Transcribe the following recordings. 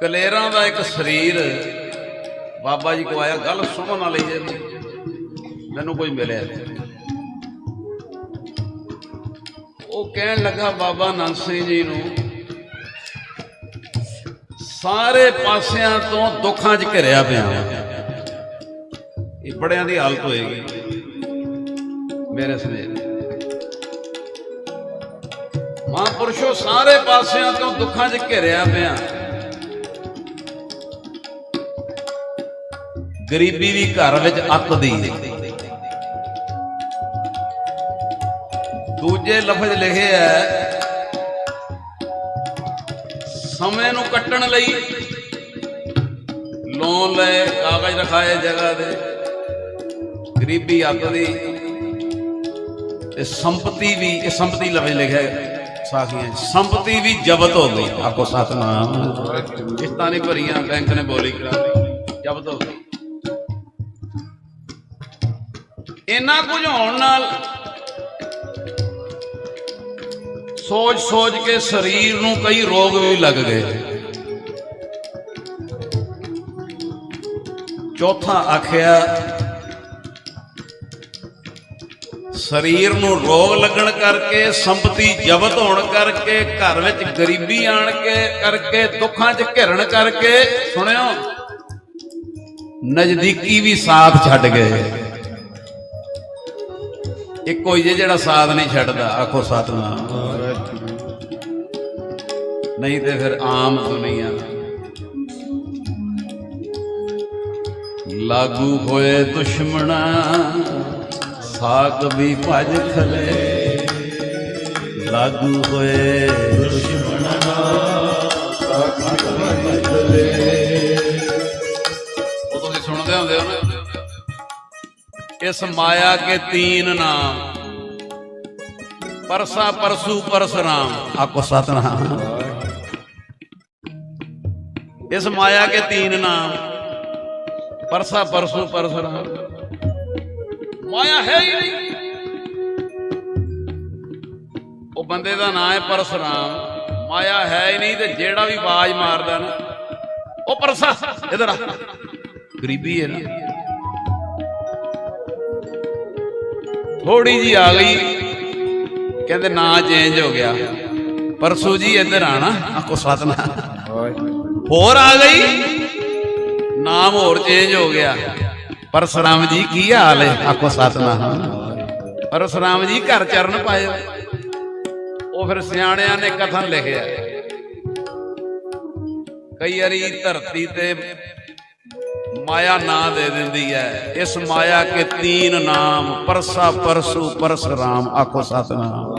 ਕਲੇਰਾਂ ਦਾ ਇੱਕ ਸਰੀਰ ਬਾਬਾ ਜੀ ਕੋ ਆਇਆ, ਗੱਲ ਸੁਣਨ ਵਾਲੀ ਜੇ ਮੈਨੂੰ ਕੋਈ ਮਿਲਿਆ ਉਹ ਕਹਿਣ ਲੱਗਾ, ਬਾਬਾ ਨੰਦ ਸਿੰਘ ਜੀ ਨੂੰ, ਸਾਰੇ ਪਾਸਿਆਂ ਤੋਂ ਦੁੱਖਾਂ 'ਚ ਘਿਰਿਆ ਪਿਆ ਇਹ ਬੜਿਆਂ ਦੀ ਹਾਲਤ ਹੋਏਗੀ, ਮੇਰੇ ਸਮੇਤ ਮਹਾਂਪੁਰਸ਼ੋ ਸਾਰੇ ਪਾਸਿਆਂ ਤੋਂ ਦੁੱਖਾਂ 'ਚ ਘਿਰਿਆ ਪਿਆ। ਗਰੀਬੀ ਵੀ ਘਰ ਵਿੱਚ ਅੱਤਦੀ ਦੂਜੇ ਲਫ਼ਜ਼ ਲਿਖੇ ਹੈ ਸਮੇਂ ਨੂੰ ਕੱਟਣ ਲਈ ਲੋਨ ਲੈ ਕਾਗਜ਼ ਰਖਾਏ ਜਗ੍ਹਾ ਦੇ। ਗਰੀਬੀ ਅੱਤਦੀ ਤੇ ਸੰਪਤੀ ਵੀ, ਇਹ ਸੰਪਤੀ ਲਫ਼ਜ਼ ਲਿਖਿਆ ਸਾਖੀਆਂ ਸੰਪਤੀ ਵੀ ਜ਼ਬਤ ਹੋ ਗਈ। ਆਖੋ ਸਤਨਾਮ। ਕਿਸ਼ਤਾਂ ਨਹੀਂ ਭਰੀਆਂ, ਬੈਂਕ ਨੇ ਬੋਲੀ ਕਰਾ ਜ਼ਬਤ ਹੋ ਗਈ। ਇੰਨਾ ਕੁਝ ਹੋਣ ਨਾਲ ਸੋਚ ਸੋਚ ਕੇ ਸਰੀਰ ਨੂੰ ਕਈ ਰੋਗ ਵੀ ਲੱਗ ਗਏ। ਚੌਥਾ ਆਖਿਆ, ਸਰੀਰ ਨੂੰ ਰੋਗ ਲੱਗਣ ਕਰਕੇ, ਸੰਪਤੀ ਜ਼ਬਤ ਹੋਣ ਕਰਕੇ, ਘਰ ਵਿੱਚ ਗਰੀਬੀ ਆਣ ਕੇ, ਕਰਕੇ, ਦੁੱਖਾਂ 'ਚ ਘਿਰਣ ਕਰਕੇ, ਸੁਣਿਓ, ਨਜ਼ਦੀਕੀ ਵੀ ਸਾਥ ਛੱਡ ਗਏ। ਇੱਕੋ ਹੀ ਜੇ ਜਿਹੜਾ ਸਾਥ ਨਹੀਂ ਛੱਡਦਾ, ਆਖੋ ਸਤਨਾਮ। ਨਹੀਂ ਤੇ ਫਿਰ ਆਮ ਦੁਨੀਆ ਲਾਗੂ ਹੋਏ ਦੁਸ਼ਮਣਾ, ਸਾਕ ਵੀ ਭਜ ਖਲੇ। ਲਾਗੂ ਹੋਏ ਦੁਸ਼ਮਣਾ ਇਸ ਮਾਇਆ ਕੇ ਤੀਨ ਨਾਮ। ਪਰਸਾ ਪਰਸੂ ਪਰਸਰਾਮ ਆਕੋ ਸਤਨਾਮ। ਇਸ ਮਾਇਆ ਕੇ ਤੀਨ ਨਾਮ। ਪਰਸਾ ਪਰਸੂ ਪਰਸਰਾਮ ਮਾਇਆ ਹੈ ਹੀ ਨਹੀਂ। ਉਹ ਬੰਦੇ ਦਾ ਨਾਮ ਹੈ ਪਰਸਰਾਮ ਮਾਇਆ ਹੈ ਹੀ ਨਹੀਂ ਤੇ ਜਿਹੜਾ ਵੀ ਆਵਾਜ਼ ਮਾਰਦਾ ਨਾ ਉਹ ਪਰਸਾ। ਇਧਰ ਆ। ਗਰੀਬੀ ਹੈ ਨਾ। ਥੋੜੀ ਜੀ ਆ ਗਈ। ਕਹਿੰਦੇ ਨਾਂ ਚੇਂਜ ਹੋ ਗਿਆ। ਪਰਸੂ ਜੀ ਇੱਧਰ ਆਣਾ ਆਕੋ ਸਤਨਾਮ। ਹੋਰ ਆ ਗਈ। ਨਾਮ ਹੋਰ ਚੇਂਜ ਹੋ ਗਿਆ। ਪਰਸਰਾਮ ਜੀ ਕੀ ਹਾਲ ਹੈ? ਆਕੋ ਸਤਨਾਮ। ਪਰਸਰਾਮ ਜੀ ਘਰ ਚਰਨ ਪਾਏ ਉਹ ਫਿਰ ਸਿਆਣਿਆਂ ਨੇ ਕਥਨ ਲਿਖਿਆ। ਕਈ ਵਾਰੀ ਧਰਤੀ ਤੇ ਮਾਇਆ ਨਾਂ ਦੇ ਦਿੰਦੀ ਹੈ ਇਸ ਮਾਇਆ ਕੇ ਤੀਨ ਨਾਮ, ਪਰਸਾ ਪਰਸੂ ਪਰਸਰਾਮ ਆਖੋ ਸਤਨਾਮ।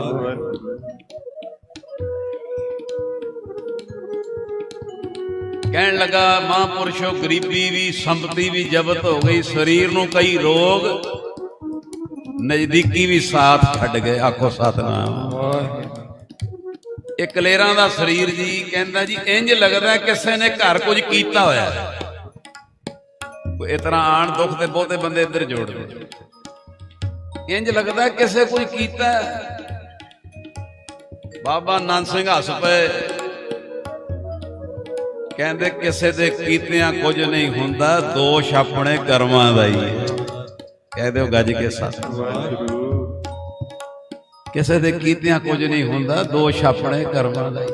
ਕਹਿਣ ਲੱਗਾ, ਮਹਾਂਪੁਰਸ਼ੋ, ਗਰੀਬੀ ਵੀ, ਸੰਪਤੀ ਵੀ ਜ਼ਬਤ ਹੋ ਗਈ, ਸਰੀਰ ਨੂੰ ਕਈ ਰੋਗ, ਨਜ਼ਦੀਕੀ ਵੀ ਸਾਥ ਛੱਡ ਗਏ, ਆਖੋ ਸਤਨਾਮ। ਇਹ ਕਲੇਰਾਂ ਦਾ ਸਰੀਰ ਜੀ, ਕਹਿੰਦਾ ਜੀ ਇੰਜ ਲੱਗਦਾ ਕਿਸੇ ਨੇ ਘਰ ਕੁਝ ਕੀਤਾ ਹੋਇਆ। ਹੈ ਇਸ ਤਰ੍ਹਾਂ ਆਣ ਦੁੱਖ ਤੇ ਬਹੁਤੇ ਬੰਦੇ ਇੱਧਰ ਜੋੜਦੇ ਇੰਜ ਲੱਗਦਾ ਕਿਸੇ ਕੋਈ ਕੀਤਾ। ਬਾਬਾ ਨੰਦ ਸਿੰਘ ਹੱਸ ਪਏ। ਕਹਿੰਦੇ ਕਿਸੇ ਦੇ ਕੀਤਿਆਂ ਕੁਝ ਨਹੀਂ ਹੁੰਦਾ, ਦੋਸ਼ ਆਪਣੇ ਕਰਮਾਂ ਦਾ ਹੀ ਹੈ। ਕਹਿ ਦਿਓ ਗੱਜ ਕੇ ਸੱਚ ਕਿਸੇ ਦੇ ਕੀਤਿਆਂ ਕੁਝ ਨਹੀਂ ਹੁੰਦਾ, ਦੋਸ਼ ਆਪਣੇ ਕਰਮਾਂ ਦਾ ਹੀ।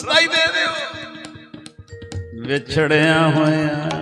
ਰਸਤਾ ਹੀ ਦੇ ਦਿਓ। ਵਿਛੜਿਆ ਹੋਇਆ।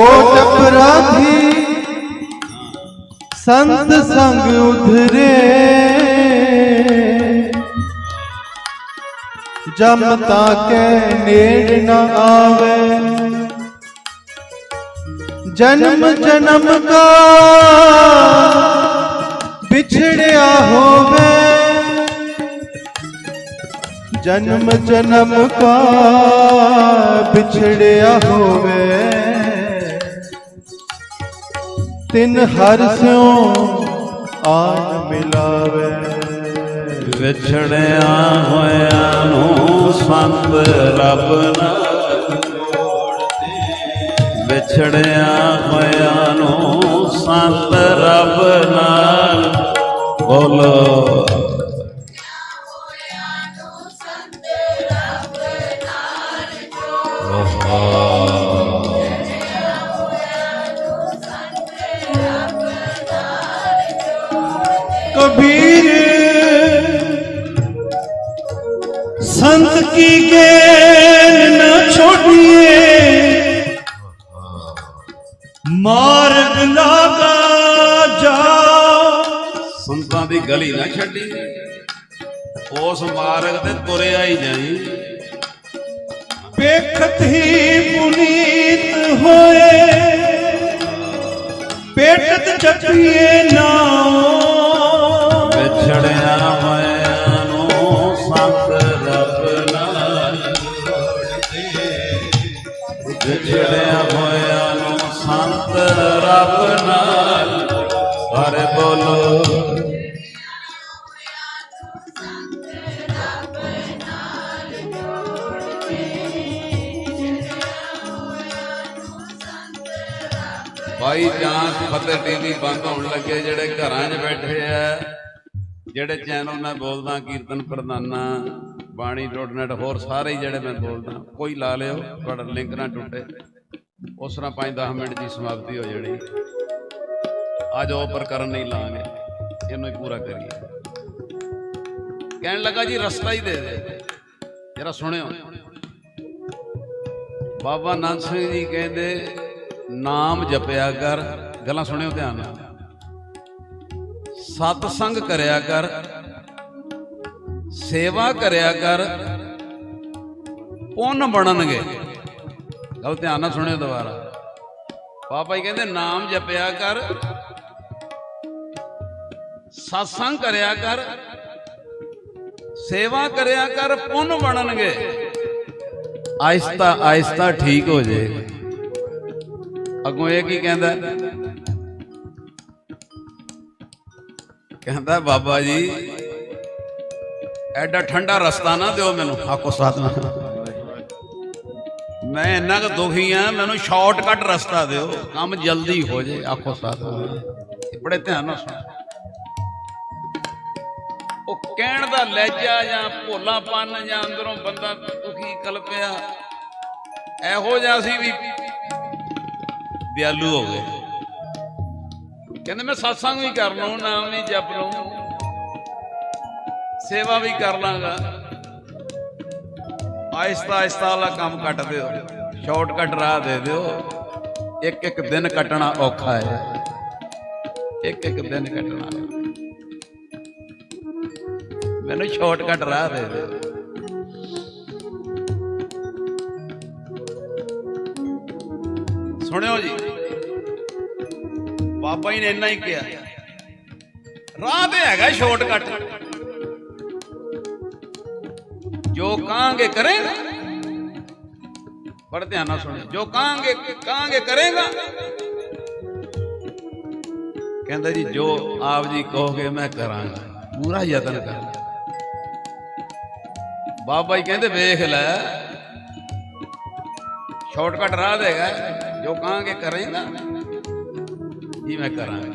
ਕੋਟ ਅਪਰਾਧੀ ਸੰਤ ਸੰਗ ਉਧਰੇ। ਜਮ ਤਾਕੇ ਨੇੜ ਨ ਆਵੇ। ਜਨਮ ਜਨਮ ਕਾ ਵਿਛੜਿਆ ਹੋਵੇ। ਜਨਮ ਜਨਮ ਕਾ ਵਿਛੜਿਆ ਹੋਵੇ। ਤਿਨ ਹਰ ਸਿਉ ਆਨ ਮਿਲਾਵੇ। ਵਿਛੜਿਆ ਹੋਇਆ ਨੂੰ ਸੰਤ ਰੱਬ ਨਾਲ ਵਿਛੜਿਆ ਹੋਇਆਂ ਨੂੰ ਸੰਤ ਰੱਬ ਨਾਲ ਬੋਲੋ। ਕਬੀਰ। ਸੰਤ ਕੀ ਗੇਰ ਨਾ ਛੋੜੀਏ ਮਾਰਗ ਲਾਗਾ ਜਾ। ਸੰਤਾਂ ਦੀ ਗਲੀ ਨਾ ਛੱਡੀ। ਉਸ ਮਾਰਗ ਤੇ ਤੁਰਿਆ ਹੀ ਜਾਈ। ਪੇਖਤ ਹੀ ਪੁਨੀਤ ਹੋਏ। ਪੇਟਤ ਜਪੀਏ ਨਾਮ ਜਿਹੜੇ ਚੈਨਲ ਮੈਂ ਬੋਲਦਾ, ਕੀਰਤਨ ਪ੍ਰਧਾਨਾ, ਬਾਣੀ ਡੋਟਨੈਟ ਹੋਰ ਸਾਰੇ ਹੀ ਜਿਹੜੇ ਮੈਂ ਬੋਲਦਾ, ਕੋਈ ਲਾ ਲਿਓ, ਤੁਹਾਡਾ ਲਿੰਕ ਨਾ ਟੁੱਟੇ। ਉਸ ਤਰ੍ਹਾਂ 5-10 ਮਿੰਟ ਦੀ ਸਮਾਪਤੀ ਹੋ ਜਾਣੀ। ਅੱਜ ਉਹ ਪ੍ਰਕਰਨ ਨਹੀਂ ਲਾਂਗੇ, ਇਹਨੂੰ ਹੀ ਪੂਰਾ ਕਰੀਏ। ਕਹਿਣ ਲੱਗਾ ਜੀ, ਰਸਤਾ ਹੀ ਦੇ ਦੇ। ਜਰਾ ਸੁਣਿਓ। ਬਾਬਾ ਨੰਦ ਸਿੰਘ ਜੀ ਕਹਿੰਦੇ, ਨਾਮ ਜਪਿਆ ਕਰ। ਗੱਲਾਂ ਸੁਣਿਓ ਧਿਆਨ ਨਾਲ। ਸਤ ਸੰਗ ਕਰਿਆ ਕਰ, ਸੇਵਾ ਕਰਿਆ ਕਰ, ਪੁੰਨ ਬਣਨਗੇ। ਗੱਲ ਧਿਆਨ ਨਾਲ ਸੁਣਿਓ ਦੁਬਾਰਾ। ਪਾਪਾ ਜੀ ਕਹਿੰਦੇ, ਨਾਮ ਜਪਿਆ ਕਰ ਸਤਸੰਗ ਕਰਿਆ ਕਰ, ਸੇਵਾ ਕਰਿਆ ਕਰ, ਪੁੰਨ ਬਣਨਗੇ। ਆਇਸਤਾ ਆਹਿਸਤਾ ਠੀਕ ਹੋ ਜਾਏਗਾ ਅੱਗੋਂ ਇਹ ਕੀ ਕਹਿੰਦਾ? ਕਹਿੰਦਾ ਬਾਬਾ ਜੀ ਐਡਾ ਠੰਡਾ ਰਸਤਾ ਨਾ ਦਿਓ ਮੈਨੂੰ। ਆਕੋ ਸਾਧਨਾ ਮੈਂ ਇੰਨਾ ਕੁ ਦੁਖੀ ਆ ਮੈਨੂੰ ਸ਼ਾਰਟਕਟ ਰਸਤਾ ਦਿਓ। ਕੰਮ ਜਲਦੀ ਹੋ ਜੇ ਸਾਧਨਾ ਇਹ ਬੜੇ ਧਿਆਨ ਨਾਲ ਸੁਣ। ਉਹ ਕਹਿਣ ਦਾ ਲਹਿਜਾ ਜਾਂ ਭੋਲਾਪਨ ਜਾਂ ਅੰਦਰੋਂ ਬੰਦਾ ਦੁਖੀ ਕਲਪਿਆ ਇਹੋ ਜਿਹਾ ਸੀ ਵੀ ਦਿਆਲੂ ਹੋ ਗਏ। ਕਹਿੰਦੇ ਮੈਂ satsang ਵੀ ਕਰ ਲਵਾਂ ਨਾਮ ਵੀ ਜਪ ਲਵਾਂ ਸੇਵਾ ਵੀ ਕਰ ਲਾਂਗਾ। ਆਹਿਸਤਾ ਆਹਿਸਤਾ ਵਾਲਾ ਕੰਮ ਕੱਟ ਦਿਓ। ਸ਼ਾਰਟਕਟ ਰਾਹ ਦੇ ਦਿਓ। ਇੱਕ ਇੱਕ ਦਿਨ ਕੱਟਣਾ ਔਖਾ ਹੈ। ਇੱਕ ਇੱਕ ਦਿਨ ਕੱਟਣਾ। ਮੈਨੂੰ ਸ਼ਾਰਟਕਟ ਰਾਹ ਦੇ ਦਿਓ। ਸੁਣਿਓ ਜੀ। ਬਾਬਾ ਜੀ ਨੇ, ਇੰਨਾ ਹੀ ਕਿਹਾ। ਰਾਹ ਤੇ ਹੈਗਾ ਸ਼ਾਰਟਕਟ ਜੋ ਕਹਾਂਗੇ ਕਰੇਗਾ, ਬੜੇ ਧਿਆਨ ਨਾਲ ਸੁਣਿਓ। ਜੋ ਕਹਾਂਗੇ ਕਹਾਂਗੇ ਕਰੇਗਾ। ਕਹਿੰਦਾ ਜੀ, ਜੋ ਆਪ ਜੀ ਕਹੋਗੇ ਮੈਂ ਕਰਾਂਗਾ। ਪੂਰਾ ਯਤਨ ਕਰਾਂਗਾ ਬਾਬਾ ਜੀ ਕਹਿੰਦੇ, ਵੇਖ ਲੈ। ਸ਼ਾਰਟਕਟ ਰਾਹ ਦੇਗਾ ਜੋ ਕਹਾਂਗੇ ਕਰੇਗਾ। ਜੀ ਮੈਂ ਕਰਾਂਗਾ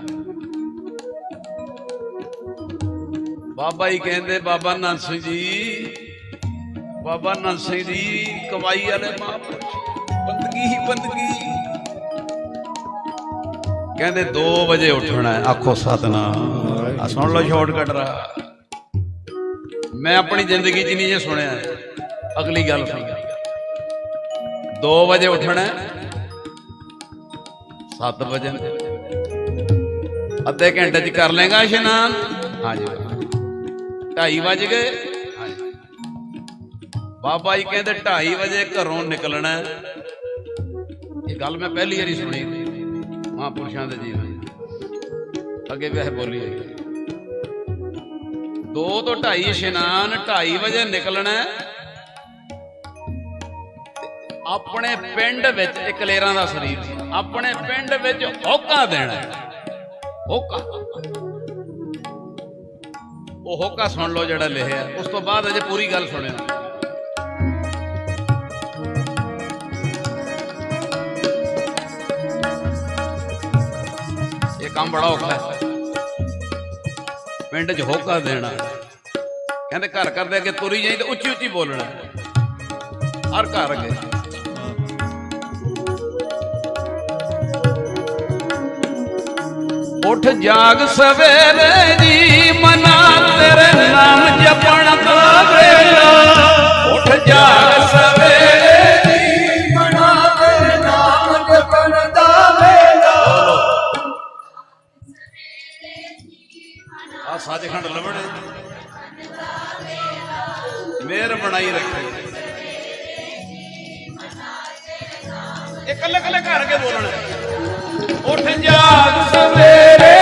ਬਾਬਾ ਜੀ ਕਹਿੰਦੇ, ਬਾਬਾ ਨੰਦ ਸਿੰਘ ਜੀ, ਬਾਬਾ ਨੰਦ ਸਿੰਘ ਜੀ ਕਮਾਈ ਵਾਲੇ ਮਹਾਂਪੁਰਸ਼ ਬੰਦਗੀ ਹੀ ਬੰਦਗੀ। ਕਹਿੰਦੇ 2 ਵਜੇ ਉੱਠਣਾ ਆਖੋ, ਸਤਨਾਮ। ਆ ਸੁਣ ਲਓ ਸ਼ਾਰਟਕਟ ਰਾ। ਮੈਂ ਆਪਣੀ ਜ਼ਿੰਦਗੀ 'ਚ ਨਹੀਂ ਇਹ ਸੁਣਿਆ। ਅਗਲੀ ਗੱਲ ਸੁਣ। 2 ਵਜੇ ਉੱਠਣਾ 7 ਵਜੇ। ਅੱਧੇ ਘੰਟੇ 'ਚ ਕਰ ਲੇਗਾ ਇਸ਼ਨਾਨ ਹਾਂਜੀ 2:30 ਵਜ ਗਏ ਬਾਬਾ ਜੀ ਕਹਿੰਦੇ 2:30 ਵਜੇ ਘਰੋਂ ਨਿਕਲਣਾ। ਇਹ ਗੱਲ ਮੈਂ ਪਹਿਲੀ ਵਾਰੀ ਸੁਣੀ ਮਹਾਂਪੁਰਸ਼ਾਂ ਦੇ ਜੀਵਨ। ਅੱਗੇ ਵੀ ਇਹ ਬੋਲੀ ਹੈ 2 ਤੋਂ 2:30 ਇਸ਼ਨਾਨ 2:30 ਵਜੇ ਨਿਕਲਣਾ। ਆਪਣੇ ਪਿੰਡ ਵਿੱਚ ਇਕਲੇਰਾਂ ਦਾ ਸਰੀਰ ਆਪਣੇ ਪਿੰਡ ਵਿੱਚ ਹੋਕਾ ਦੇਣਾ। ਹੋਕਾ। ਉਹ ਹੋਕਾ ਸੁਣ ਲਓ ਜਿਹੜਾ ਲਿਖਿਆ। ਉਸ ਤੋਂ ਬਾਅਦ ਅਜੇ ਪੂਰੀ ਗੱਲ ਸੁਣਿਓ ਇਹ ਕੰਮ ਬੜਾ ਔਖਾ ਹੈ। ਪਿੰਡ 'ਚ ਹੋਕਾ ਦੇਣਾ। ਕਹਿੰਦੇ ਘਰ ਕਰਦੇ ਅੱਗੇ ਤੁਰੀ ਜਾਈ ਤੇ ਉੱਚੀ ਉੱਚੀ ਬੋਲਣਾ। ਹਰ ਘਰ ਅੱਗੇ। ਉੱਠ ਜਾਗ ਸਵੇਰੇ ਜੀ ਮਨਾ ਤੇਰੇ ਨਾਮ ਜਪਣ ਦਾ ਵੇਲਾ। ਉੱਠ ਜਾਗ ਸਵੇਰੇ ਜੀ ਮਨਾ ਤੇਰੇ ਨਾਮ ਜਪਣ ਦਾ ਵੇਲਾ। ਆ ਸੱਚਖੰਡ ਲਵਣੇ ਮੇਰ ਬਣਾਈ ਰੱਖੇ। ਇਹ ਕੱਲੇ ਕੱਲੇ ਘਰ ਕੇ ਬੋਲਣਾ। ਉੱਠ ਜਾਗ ਸਵੇਰੇ।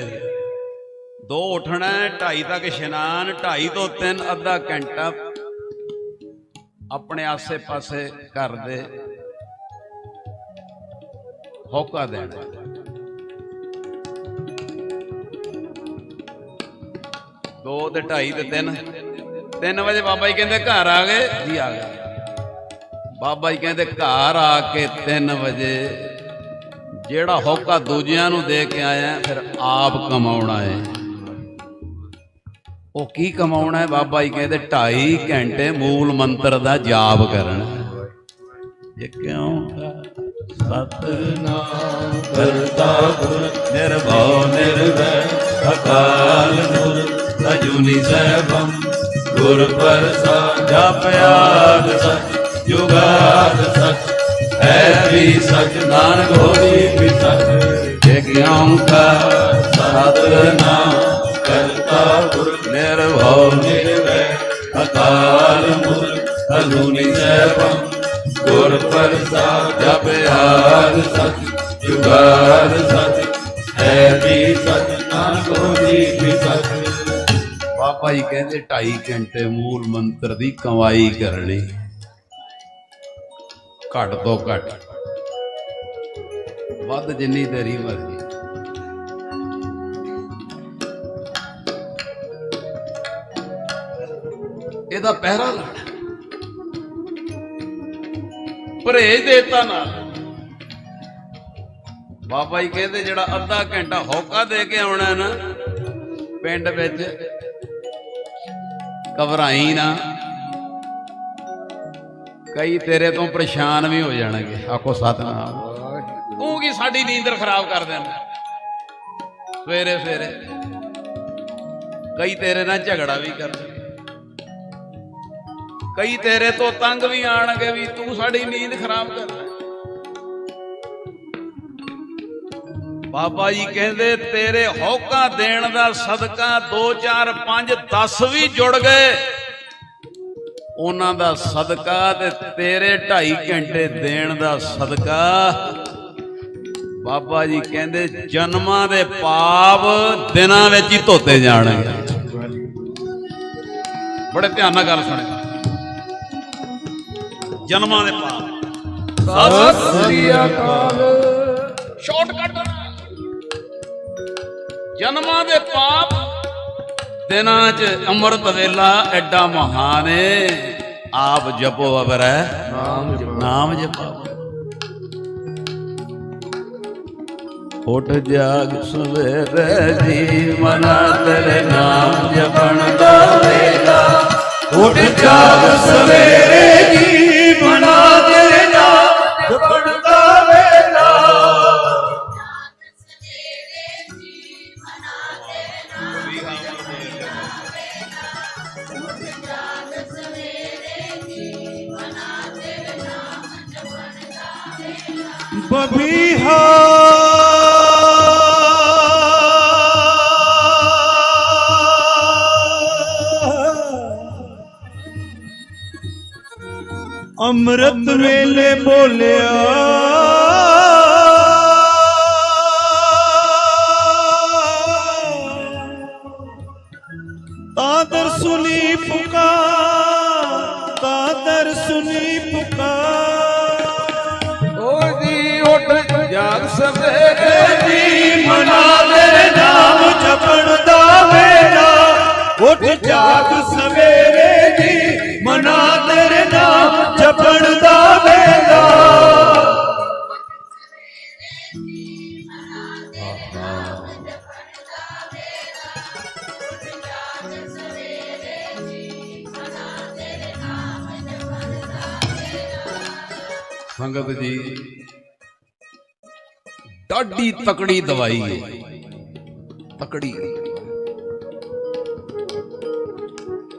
ਵਿਧੀ ਸੀ। ਦੋ ਉੱਠਣਾ ਹੈ, ਢਾਈ ਤੱਕ ਇਸ਼ਨਾਨ ਢਾਈ ਤੋਂ ਤਿੰਨ ਅੱਧਾ ਘੰਟਾ ਆਪਣੇ ਆਸੇ-ਪਾਸੇ ਘਰ ਦੇ ਹੋਕਾ ਦੇਣਾ ਦੋ ਤੇ ਢਾਈ ਤੇ ਤਿੰਨ। ਤਿੰਨ ਵਜੇ ਬਾਬਾ ਜੀ ਕਹਿੰਦੇ ਘਰ ਆ ਗਏ ਜੀ ਆ ਗਏ। ਬਾਬਾ ਜੀ ਕਹਿੰਦੇ ਘਰ ਆ ਕੇ 3 ਵਜੇ ਜਿਹੜਾ ਹੋਕਾ ਦੂਜਿਆਂ ਨੂੰ ਦੇ ਕੇ ਆਇਆ ਫਿਰ ਆਪ ਕਮਾਉਣਾ ਹੈ। ਉਹ ਕੀ ਕਮਾਉਣਾ ਹੈ? ਬਾਬਾ ਜੀ ਕਹਿੰਦੇ 2.5 ਘੰਟੇ ਮੂਲ ਮੰਤਰ ਦਾ ਜਾਪ ਕਰਨਾ। ਇਹ ਕਿਉਂ? ਸਤਨਾਮ ਕਰਤਾ ਗੁਰ ਨਿਰਭਉ ਨਿਰਵੈ, ਅਕਾਲ ਮੂਰਤ ਅਜੂਨੀ ਸੈਭੰ। ਗੁਰ ਪ੍ਰਸਾਦ ਜਪਿਆਦ ਸਚ ਜੁਗਾਦ ਸਚ ਹੈ ਵੀ ਸਚ ਨਾਨਕ ਹੋਈ ਵੀ ਸਚ। ਇਕ ਓੰਕਾਰ ਸਤਨਾਮ ਕਰਤਾ ਗੁਰ ਨਿਰਭਉ ਨਿਰਵੈ ਅਕਾਲ ਮੂਰਤ ਅਜੂਨੀ ਸੈਭੰ ਗੁਰ ਪ੍ਰਸਾਦ ਜਪਿਆਦ ਸਚ ਜੁਗਾਦ ਸਚ। ਹੈ ਵੀ ਸਚ ਨਾਨਕ ਹੋਈ ਵੀ ਸਚ। ਬਾਬਾ ਜੀ ਕਹਿੰਦੇ 2.5 ਘੰਟੇ ਮੂਲ ਮੰਤਰ ਦੀ ਕਮਾਈ ਕਰਨੀ। ਘੱਟ ਤੋਂ ਘੱਟ। ਵੱਧ ਜਿੰਨੀ ਦੇਰੀ ਮਰਜ਼ੀ। ਇਹਦਾ ਪਹਿਰਾ ਲਾਣਾ ਪਰਹੇਜ ਦੇਤਾ ਨਾਲ। ਬਾਬਾ ਜੀ ਕਹਿੰਦੇ ਜਿਹੜਾ ਅੱਧਾ ਘੰਟਾ ਹੌਕਾ ਦੇ ਕੇ ਆਉਣਾ ਨਾ, ਪਿੰਡ ਵਿੱਚ, ਘਬਰਾਈ ਨਾ। ਕਈ ਤੇਰੇ ਤੋਂ ਪਰੇਸ਼ਾਨ ਵੀ ਹੋ ਜਾਣਗੇ। ਆਖੋ ਸਤਨਾਮ। ਤੂੰ ਕੀ ਸਾਡੀ ਨੀਂਦਰ ਖਰਾਬ ਕਰ ਦੇਣਾ ਸਵੇਰੇ ਸਵੇਰੇ। ਕਈ ਤੇਰੇ ਨਾਲ ਝਗੜਾ ਵੀ ਕਰਨਗੇ ਕਈ ਤੇਰੇ ਤੋਂ ਤੰਗ ਵੀ ਆਣਗੇ ਵੀ ਤੂੰ ਸਾਡੀ ਨੀਂਦ ਖਰਾਬ ਕਰਦਾ ਬਾਬਾ ਜੀ ਕਹਿੰਦੇ, ਤੇਰੇ ਹੌਕਾ ਦੇਣ ਦਾ ਸਦਕਾ 2 4 5 10 ਵੀ ਜੁੜ ਗਏ। ਉਹਨਾਂ ਦਾ ਸਦਕਾ ਤੇ ਤੇਰੇ 2.5 ਘੰਟੇ ਦੇਣ ਦਾ ਸਦਕਾ। ਬਾਬਾ ਜੀ ਕਹਿੰਦੇ, ਜਨਮਾਂ ਦੇ ਪਾਪ ਦਿਨਾਂ ਵਿੱਚ ਹੀ ਧੋਤੇ ਜਾਣਗੇ। ਬੜੇ ਧਿਆਨ ਨਾਲ ਗੱਲ ਸੁਣਿਓ ਜਨਮਾਂ ਦੇ ਪਾਪ। ਸਤਿ ਸ੍ਰੀ ਅਕਾਲ। ਸ਼ਾਰਟਕਟ ਜਨਮਾਂ ਦੇ ਪਾਪ ਦਿਨਾਂ 'ਚ ਅੰਮ੍ਰਿਤ ਵੇਲਾ ਐਡਾ ਮਹਾਨ ਏ। ਆਪ ਜਪੋ ਅਬਰੈ ਨਾਮ ਜਪੋ। ਨਾਮ ਜਪੋ। ਉੱਠ ਜਾਗ ਸਵੇਰੇ ਜੀ ਮਨਾ ਤੇਰੇ ਨਾਮ ਜਪਣ ਦਾ ਵੇਲਾ। ਉੱਠ ਜਾਗ ਸਵੇਰੇ ਜੀ ਅੰਮ੍ਰਿਤ ਵੇਲੇ ਬੋਲਿਆ ਜਾਗ ਸਵੇਰੇ ਜੀ ਮਨਾ ਤੇਰੇ ਨਾਮ ਜਪਣ ਦਾ ਵੇਲਾ ਉੱਠ ਜਾਗ ਸਵੇਰੇ ਜੀ ਮਨਾ ਤੇਰੇ ਨਾਮ ਜਪਣ ਦਾ ਵੇਲਾ। ਸੰਗਤ ਜੀ ਡਾਢੀ ਤਕੜੀ ਦਵਾਈ ਹੈ ਤਕੜੀ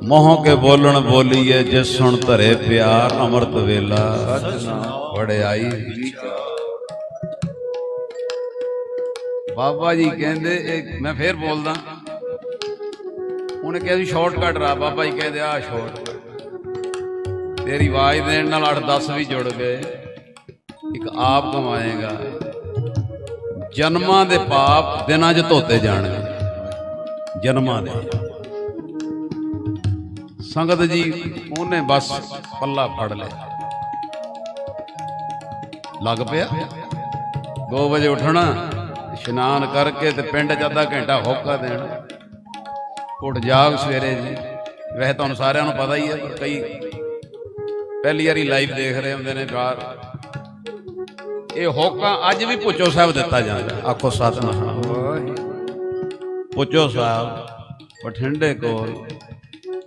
ਮੋਹ ਕੇ ਬੋਲਣ ਬੋਲੀਏ, ਜਿਸ ਸੁਣ ਧਰੇ ਪਿਆਰ, ਅੰਮ੍ਰਿਤ ਵੇਲਾ ਵੜਿਆਈ ਬਾਬਾ ਜੀ ਕਹਿੰਦੇ, ਇਹ ਮੈਂ ਫੇਰ ਬੋਲਦਾ। ਉਹਨੇ ਕਿਹਾ ਸੀ ਸ਼ਾਰਟਕਟ ਰਾ, ਬਾਬਾ ਜੀ ਕਹਿੰਦੇ ਆ ਸ਼ਾਰਟ ਤੇਰੀ ਆਵਾਜ਼ ਦੇਣ ਨਾਲ 8-10 ਵੀ ਜੁੜ ਗਏ। ਇੱਕ ਆਪ ਕਮਾਏਗਾ। ਜਨਮਾਂ ਦੇ ਪਾਪ ਦਿਨਾਂ 'ਚ ਧੋਤੇ ਜਾਣਗੇ ਜਨਮਾਂ ਦੇ। ਸੰਗਤ ਜੀ, ਉਹਨੇ ਬਸ ਪੱਲਾ ਫੜ ਲਿਆ। ਲੱਗ ਪਿਆ। 2 ਵਜੇ ਉੱਠਣਾ, ਇਸ਼ਨਾਨ ਕਰਕੇ ਤੇ ਪਿੰਡ 'ਚ ਅੱਧਾ ਘੰਟਾ ਹੋਕਾ ਦੇਣਾ। ਉੱਠ ਜਾਗ ਸਵੇਰੇ ਜੀ। ਵੈਸੇ ਤੁਹਾਨੂੰ ਸਾਰਿਆਂ ਨੂੰ ਪਤਾ ਹੀ ਹੈ, ਕਈ ਪਹਿਲੀ ਵਾਰੀ ਲਾਈਵ ਦੇਖ ਰਹੇ ਹੁੰਦੇ ਨੇ ਬਾਹਰ। ਇਹ ਹੋਕਾ ਅੱਜ ਵੀ ਪੁੱਛੋ ਸਾਹਿਬ ਦਿੱਤਾ ਜਾਂਦਾ। ਆਖੋ ਸਤਨਾਮ। ਪੁੱਚੋ ਸਾਹਿਬ, ਬਠਿੰਡੇ ਕੋਲ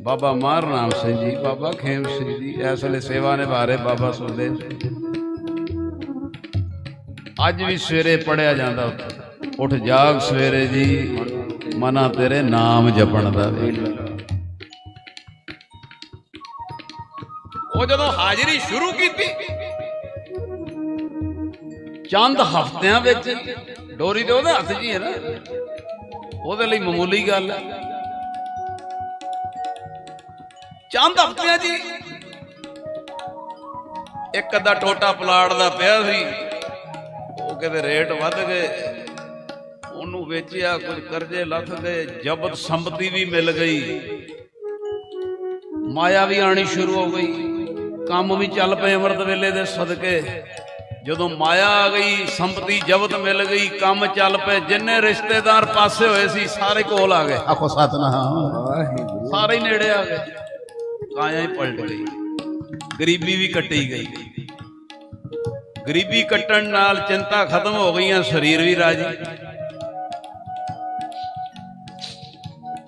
ਬਾਬਾ ਮਾਰਨਾਮ ਸਿੰਘ ਜੀ, ਬਾਬਾ ਖੇਮ ਸਿੰਘ ਜੀ, ਇਸ ਵੇਲੇ ਸੇਵਾ ਨਿਭਾ ਰਹੇ ਬਾਬਾ ਸੁਖਦੇਵ ਅੱਜ ਵੀ ਸਵੇਰੇ ਪੜਿਆ ਜਾਂਦਾ ਉੱਠ ਜਾਗ ਸਵੇਰੇ ਜੀ, ਮਨਾ ਤੇਰੇ ਨਾਮ ਜਪਣ ਦਾ ਵੇਲਾ ਉਹ ਜਦੋਂ ਹਾਜ਼ਰੀ ਸ਼ੁਰੂ ਕੀਤੀ ਚੰਦ ਹਫ਼ਤਿਆਂ ਵਿੱਚ ਡੋਰੀ ਤੇ ਉਹਦੇ ਹੱਥ 'ਚ ਹੀ ਹੈ ਨਾ। ਉਹਦੇ ਲਈ ਮਾਮੂਲੀ ਗੱਲ ਹੈ। ਚੰਦ ਹਫ਼ਤਿਆਂ 'ਚ ਇੱਕ ਅੱਧਾ ਟੋਟਾ ਪਲਾਟ ਦਾ ਪਿਆ ਸੀ। ਉਹ ਕਹਿੰਦੇ ਰੇਟ ਵੱਧ ਗਏ। ਉਹਨੂੰ ਵੇਚਿਆ, ਕੁਝ ਕਰਜ਼ੇ ਲੱਥ ਗਏ, ਜ਼ਬਤ ਸੰਪਤੀ ਵੀ ਮਿਲ ਗਈ। ਮਾਇਆ ਵੀ ਆਣੀ ਸ਼ੁਰੂ ਹੋ ਗਈ। ਕੰਮ ਵੀ ਚੱਲ ਪਏ ਅੰਮ੍ਰਿਤ ਵੇਲੇ ਦੇ ਸਦਕੇ। ਜਦੋਂ ਮਾਇਆ ਆ ਗਈ ਸੰਪਤੀ ਜ਼ਬਤ ਮਿਲ ਗਈ ਕੰਮ ਚੱਲ ਪਏ ਜਿੰਨੇ ਰਿਸ਼ਤੇਦਾਰ ਪਾਸੇ ਹੋਏ ਸੀ ਸਾਰੇ ਕੋਲ ਆ ਗਏ। ਆਖੋ ਸਤਨਾਮ। ਸਾਰੇ ਹੀ ਨੇੜੇ ਆ ਗਏ। ਕਾਇਆ ਹੀ ਪਲਟ ਗਈ। ਗਰੀਬੀ ਵੀ ਕੱਟੀ ਗਈ। ਗਰੀਬੀ ਕੱਟਣ ਨਾਲ ਚਿੰਤਾ ਖਤਮ ਹੋ ਗਈਆਂ ਸਰੀਰ ਵੀ ਰਾਜੀ।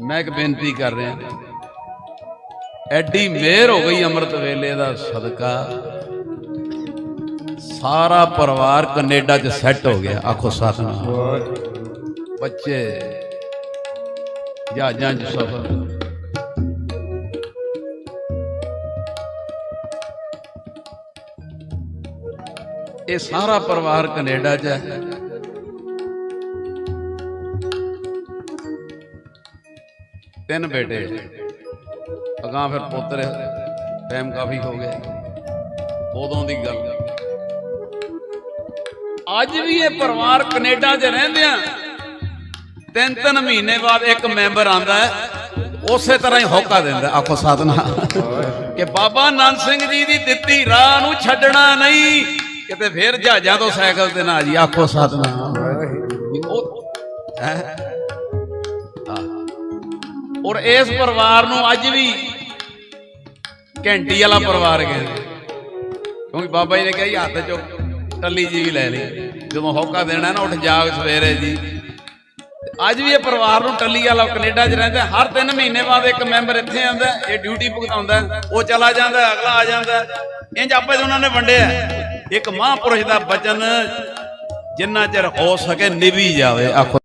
ਮੈਂ ਇੱਕ ਬੇਨਤੀ ਕਰ ਰਿਹਾ। ਐਡੀ ਮਿਹਰ ਹੋ ਗਈ ਅੰਮ੍ਰਿਤ ਵੇਲੇ ਦਾ ਸਦਕਾ। ਸਾਰਾ ਪਰਿਵਾਰ ਕੈਨੇਡਾ 'ਚ ਸੈੱਟ ਹੋ ਗਿਆ। ਆਖੋ ਸਤਨਾਮ। ਬੱਚੇ, ਜਹਾਜ਼ਾਂ 'ਚ ਸਫ਼ਰ ਇਹ ਸਾਰਾ ਪਰਿਵਾਰ ਕੈਨੇਡਾ 'ਚ ਹੈ। ਤਿੰਨ ਬੇਟੇ। ਅਗਾਂ ਫਿਰ ਪੁੱਤਰ, ਟਾਈਮ ਕਾਫੀ ਹੋ ਗਿਆ। ਉਦੋਂ ਦੀ ਗੱਲ। ਅੱਜ ਵੀ ਇਹ ਪਰਿਵਾਰ ਕੈਨੇਡਾ 'ਚ ਰਹਿੰਦੇ ਆ। ਤਿੰਨ ਤਿੰਨ ਮਹੀਨੇ ਬਾਅਦ ਇੱਕ ਮੈਂਬਰ ਆਂਦਾ ਉਸੇ ਤਰ੍ਹਾਂ ਹੀ ਹੋਕਾ ਦਿੰਦਾ, ਆਖੋ ਸਾਧਨਾ। ਕਿ ਬਾਬਾ ਨੰਦ ਸਿੰਘ ਜੀ ਦੀ ਦਿੱਤੀ ਰਾਹ ਨੂੰ ਛੱਡਣਾ ਨਹੀਂ, ਕਿਤੇ ਫੇਰ ਜਹਾਜ਼ਾਂ ਤੋਂ ਸਾਈਕਲ ਤੇ ਨਾ ਜੀ, ਆਖੋ ਸਾਧਨਾ। ਔਰ ਇਸ ਪਰਿਵਾਰ ਨੂੰ ਅੱਜ ਵੀ ਘੰਟੀ ਵਾਲਾ ਪਰਿਵਾਰ ਕਹਿੰਦੇ ਕਿਉਂਕਿ ਬਾਬਾ ਜੀ ਨੇ ਕਿਹਾ ਜੀ, ਹੱਥ ਚੁੱਕ ਟੱਲੀ ਜੀ ਵੀ ਲੈ ਲਈ। ਜਦੋਂ ਹੋਕਾ ਦੇਣਾ ਨਾ, ਉੱਠ ਜਾਗ ਸਵੇਰੇ ਜੀ। ਅੱਜ ਵੀ ਇਹ ਪਰਿਵਾਰ ਨੂੰ ਟੱਲੀ ਵਾਲਾ ਕੈਨੇਡਾ 'ਚ ਰਹਿੰਦਾ ਹਰ 3 ਮਹੀਨੇ ਬਾਅਦ ਇੱਕ ਮੈਂਬਰ ਇੱਥੇ ਆਉਂਦਾ ਇਹ ਡਿਊਟੀ ਭੁਗਤਾਉਂਦਾ ਉਹ ਚਲਾ ਜਾਂਦਾ ਅਗਲਾ ਆ ਜਾਂਦਾ ਇੰਜ ਆਪੇ ਉਹਨਾਂ ਨੇ ਵੰਡਿਆ ਇੱਕ ਮਹਾਂਪੁਰਸ਼ ਦਾ ਬਚਨ ਜਿੰਨਾ ਚਿਰ ਹੋ ਸਕੇ ਨਿਭੀ ਜਾਵੇ, ਆਖੋ।